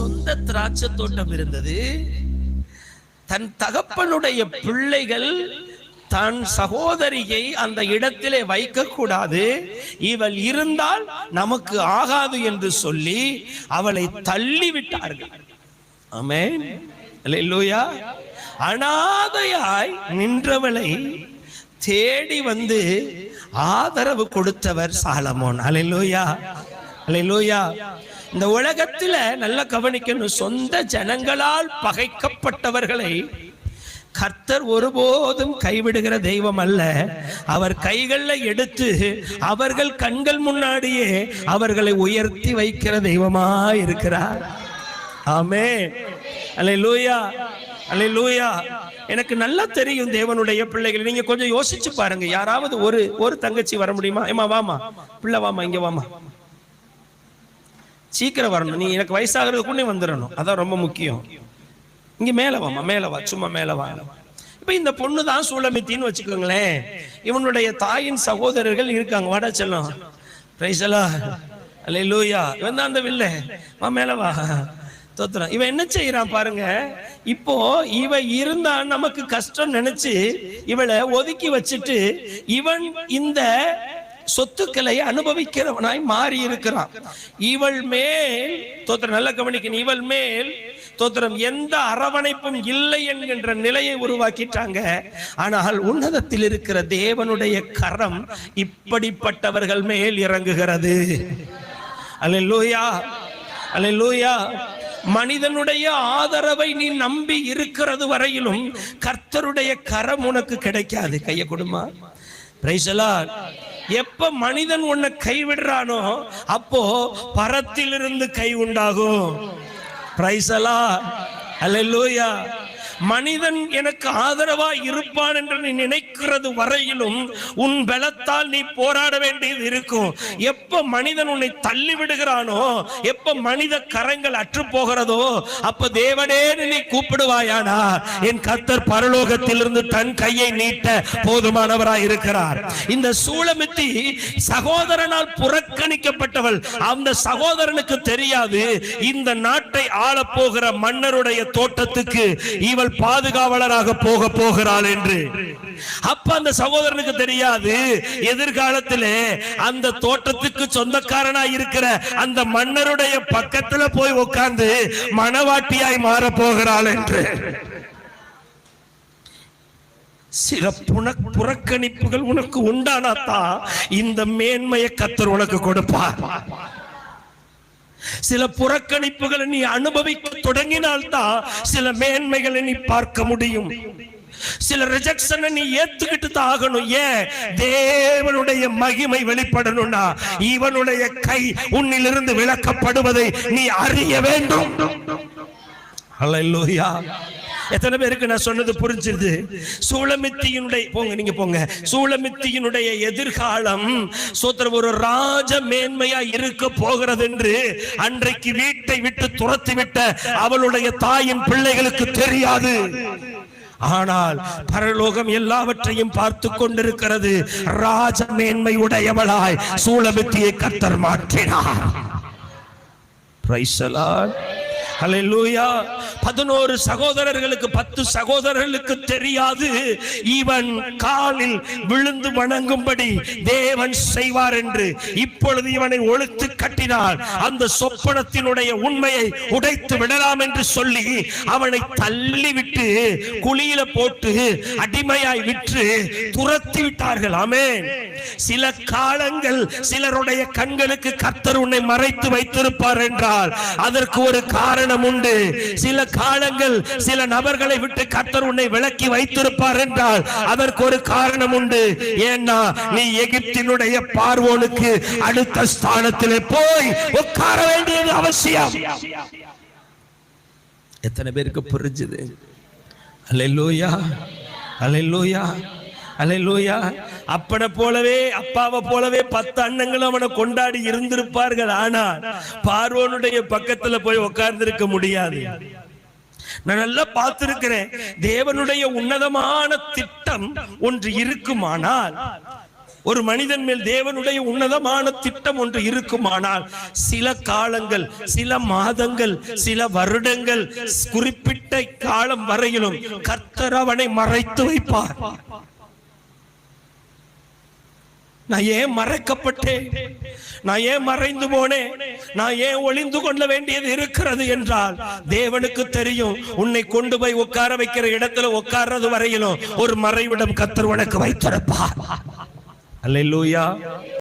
சொந்த திராட்சை தோட்டம் இருந்தது. தன் தகப்பனுடைய பிள்ளைகள் தன் சகோதரியை அந்த இடத்திலே வைக்க கூடாது இவள் இருந்தால் நமக்கு ஆகாது என்று சொல்லி அவளை தள்ளி விட்டார்கள் ஆமென் அனாதையாய் நின்றவளை தேடி வந்து ஆதரவு கொடுத்தவர் சாலமோன். அல்லேலூயா. அல்லேலூயா. இந்த உலகத்துல நல்ல கவனிக்கணும். சொந்த ஜனங்களால் பகைக்கப்பட்டவர்களை கர்த்தர் ஒருபோதும் கைவிடுகிற தெய்வம் அல்ல. அவர் கைகள்ல எடுத்து அவர்கள் கண்கள் முன்னாடியே அவர்களை உயர்த்தி வைக்கிற தெய்வமா இருக்கிறார். ஆமே அல்ல லூயா அல்ல லூயா எனக்கு நல்லா தெரியும் தேவனுடைய பிள்ளைகள். நீங்க கொஞ்சம் யோசிச்சு பாருங்க. யாராவது ஒரு ஒரு தங்கச்சி வர முடியுமா? ஏமா வாமா பிள்ளை வாமா இங்க வாமா சீக்கிரம் வரணும். நீ எனக்கு வயசாகிறதுக்குள்ளே வந்துடணும். அதான் ரொம்ப முக்கியம். இங்க மேல வாமா மேலே வா சும்மா மேலே வா. இப்ப இந்த பொண்ணு தான் சூளமித்தின்னு வச்சுக்கோங்களேன். இவனுடைய தாயின் சகோதரர்கள் இருக்காங்க. வாடா செல்லம். பிரைசலா அல்ல லூயா இவன் தான் அந்த வில்ல. வா மேலவா தோத்துறான். இவன் என்ன செய்யறான் பாருங்க. இப்போ இவ இருந்தா நமக்கு கஷ்டம் நினைச்சு இவளை ஒதுக்கி வச்சுட்டு இவன் இந்த சொத்துக்களை அனுபவிக்கிறவனாய் மாறி இருக்கிறான் இவள் மேல் தோத்திரம் நல்ல கவனிக்கணும். இவள் மேல் தோத்திரம் எந்த அரவணைப்பும் இல்லை என்கின்ற நிலையை உருவாக்கிட்டாங்க. ஆனால் உன்னதத்தில் இருக்கிற தேவனுடைய கரம் இப்படிப்பட்டவர்கள் மேல் இறங்குகிறது. அல்லேலூயா அல்லேலூயா. மனிதனுடைய ஆதரவை நீ நம்பி இருக்கிறது வரையிலும் கர்த்தருடைய கரம் உனக்கு கிடைக்காது. கைய கொடுமா. எப்ப மனிதன் உன்னை கைவிடுறானோ அப்போ பரத்திலிருந்து கை உண்டாகும். பிரைசலா அல்லேலூயா மனிதன் எனக்கு ஆதரவா இருப்பான் என்று நீ நினைக்கிறது வரையிலும் உன் பலத்தால் நீ போராட வேண்டியது இருக்கும். எப்ப மனிதன் உன்னை தள்ளி விடுகிறானோ எப்ப மனித கரங்கள் அற்று போகிறதோ அப்ப தேவனே நீ கூப்பிடுவாயானா? என் கத்தர் பரலோகத்திலிருந்து தன் கையை நீட்ட போதுமானவராய் இருக்கிறார். இந்த சூளமித்தி சகோதரனால் புறக்கணிக்கப்பட்டவள். அந்த சகோதரனுக்கு தெரியாது இந்த நாட்டை ஆளப் போகிற மன்னருடைய தோட்டத்துக்கு இவள் பாதுகாவலராக போக போகிறாள் என்று. அப்ப அந்த சகோதரனுக்கு தெரியாது. எதிர்காலத்திலே அந்த தோட்டத்துக்கு சொந்தக்காரனா இருக்கிற அந்த மன்னருடைய பக்கத்துல போய் உட்கார்ந்து மனவாட்டியாய் மாற போகிறாள் என்று. சில புன புறக்கணிப்புகள் உனக்கு உண்டானாத்தான் இந்த மேன்மையை கத்தர் உனக்கு கொடுப்பார். சில புறக்கணிப்புகளை நீ அனுபவிக்க தொடங்கினால்தான் சில மேன்மைகளை நீ பார்க்க முடியும். சில ரிஜெக்ஷனை நீ ஏத்துக்கிட்டு தான் ஆகணும். ஏன்? தேவனுடைய மகிமை வெளிப்படணும்னா இவனுடைய கை உன்னிலிருந்து விளக்கப்படுவதை நீ அறிய வேண்டும். அல்லேலூயா எத்தனை பேருக்கு நான் சொன்னது புரிஞ்சிருது? சூளமித்தியினுடைய போங்க நீங்க போங்க. சூளமித்தியினுடைய எதிர்காலம் சூத்திரம் ஒரு ராஜ மேன்மையா இருக்க போகிறது என்று அன்றைக்கு வீட்டை விட்டு துரத்தி விட்ட அவளுடைய தாயின் பிள்ளைகளுக்கு தெரியாது. ஆனால் பரலோகம் எல்லாவற்றையும் பார்த்து கொண்டிருக்கிறது. ராஜ மேன்மை உடையவளாய் சூளமித்தியை கத்தர் மாற்றினார். பிரைசலான் the பதினோரு சகோதரர்களுக்கு பத்து சகோதரர்களுக்கு தெரியாது. இவன் காலில் விழுந்து வணங்கும்படி தேவன் செய்வார் என்று இப்பொழுது இவனை ஒழுத்து கட்டினால் அந்த சொப்பனத்தினுடைய உண்மையை உடைத்து விடலாம் என்று சொல்லி அவனை தள்ளிவிட்டு குழியில போட்டு அடிமையாய் விற்று துரத்தி விட்டார்கள். ஆமென். சில காலங்கள் சிலருடைய கண்களுக்கு கர்த்தர் உன்னை மறைத்து வைத்திருப்பார் என்றால் அதற்கு ஒரு காரணம் உண்டு. சில காலங்கள் சில நபர்களை விட்டு கத்தர் உன்னை விலக்கி வைத்திருப்பார் என்றால் அதற்கு ஒரு காரணம் உண்டு. ஏன்னா நீ எகிப்தினுடைய பார்வோனுக்கு அடுத்த ஸ்தானத்திலே போய் உட்கார வேண்டியது அவசியம். எத்தனை பேருக்கு புரிஞ்சுது? அல்லேலூயா அல்லேலூயா அல்லேலூயா அப்பனை போலவே அப்பாவை போலவே பத்து அண்ணங்களும் அவனை கொண்டாடி இருந்திருப்பார்கள். ஆனா பார்வோனுடைய பக்கத்துல போய் உட்கார்ந்திருக்க முடியாது. நான் நல்லா பார்த்திருக்கிறேன். தேவனுடைய உன்னதமான திட்டம் ஒன்று இருக்குமானால் ஒரு மனிதன் மேல் தேவனுடைய உன்னதமான திட்டம் ஒன்று இருக்குமானால் சில காலங்கள் சில மாதங்கள் சில வருடங்கள் குறிப்பிட்ட காலம் வரையிலும் கர்த்தர் அவனை மறைத்து வைப்பார். நான் ஏன் மறைக்கப்பட்டேன்? நான் ஏன் மறைந்து போனேன்? நான் ஏன் ஒளிந்து கொள்ள வேண்டியது இருக்கிறது என்றால் தேவனுக்கு தெரியும் உன்னை கொண்டு போய் உட்கார வைக்கிற இடத்துல உட்கார்றது வரையிலும் ஒரு மறைவிடம் கத்தர் உனக்கு வைத்திருப்பார். அல்லேலூயா.